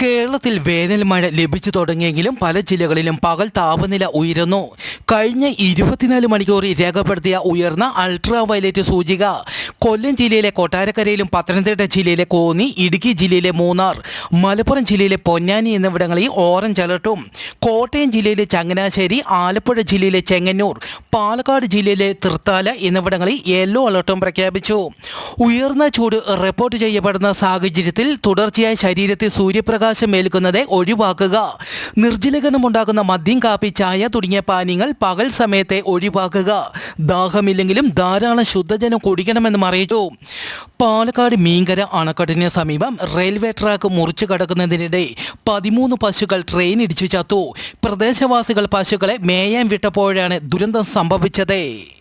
കേരളത്തിൽ വേനൽ മഴ ലഭിച്ചു തുടങ്ങിയെങ്കിലും പല ജില്ലകളിലും പകൽ താപനില ഉയരുന്നു. കഴിഞ്ഞ ഇരുപത്തിനാല് മണിക്കൂറിൽ രേഖപ്പെടുത്തിയ ഉയർന്ന അൾട്രാ വയലറ്റ് സൂചിക കൊല്ലം ജില്ലയിലെ കൊട്ടാരക്കരയിലും പത്തനംതിട്ട ജില്ലയിലെ കോന്നി ഇടുക്കി ജില്ലയിലെ മൂന്നാർ മലപ്പുറം ജില്ലയിലെ പൊന്നാനി എന്നിവിടങ്ങളിൽ ഓറഞ്ച് അലർട്ടും. കോട്ടയം ജില്ലയിലെ ചങ്ങനാശ്ശേരി ആലപ്പുഴ ജില്ലയിലെ ചെങ്ങന്നൂർ പാലക്കാട് ജില്ലയിലെ തൃത്താല എന്നിവിടങ്ങളിൽ യെല്ലോ അലർട്ടും പ്രഖ്യാപിച്ചു. ഉയർന്ന ചൂട് റിപ്പോർട്ട് ചെയ്യപ്പെടുന്ന സാഹചര്യത്തിൽ തുടർച്ചയായ ശരീരത്തിൽ സൂര്യപ്രകാശം ഏൽക്കുന്നത് ഒഴിവാക്കുക. നിർജലകനമുണ്ടാകുന്ന മദ്യം കാപ്പി ചായ തുടങ്ങിയ പാനീയങ്ങൾ പകൽ സമയത്തെ ഒഴിവാക്കുക. ദാഹമില്ലെങ്കിലും ധാരാളം ശുദ്ധജലം കുടിക്കണമെന്നും അറിയിച്ചു. പാലക്കാട് മീങ്കര അണക്കെട്ടിന് സമീപം റെയിൽവേ ട്രാക്ക് മുറിച്ചു കടക്കുന്നതിനിടെ പതിമൂന്ന് പശുക്കൾ ട്രെയിൻ ഇടിച്ചു ചത്തു. പ്രദേശവാസികൾ പശുക്കളെ മേയാൻ വിട്ടപ്പോഴാണ് ദുരന്തം സംഭവിച്ചത്.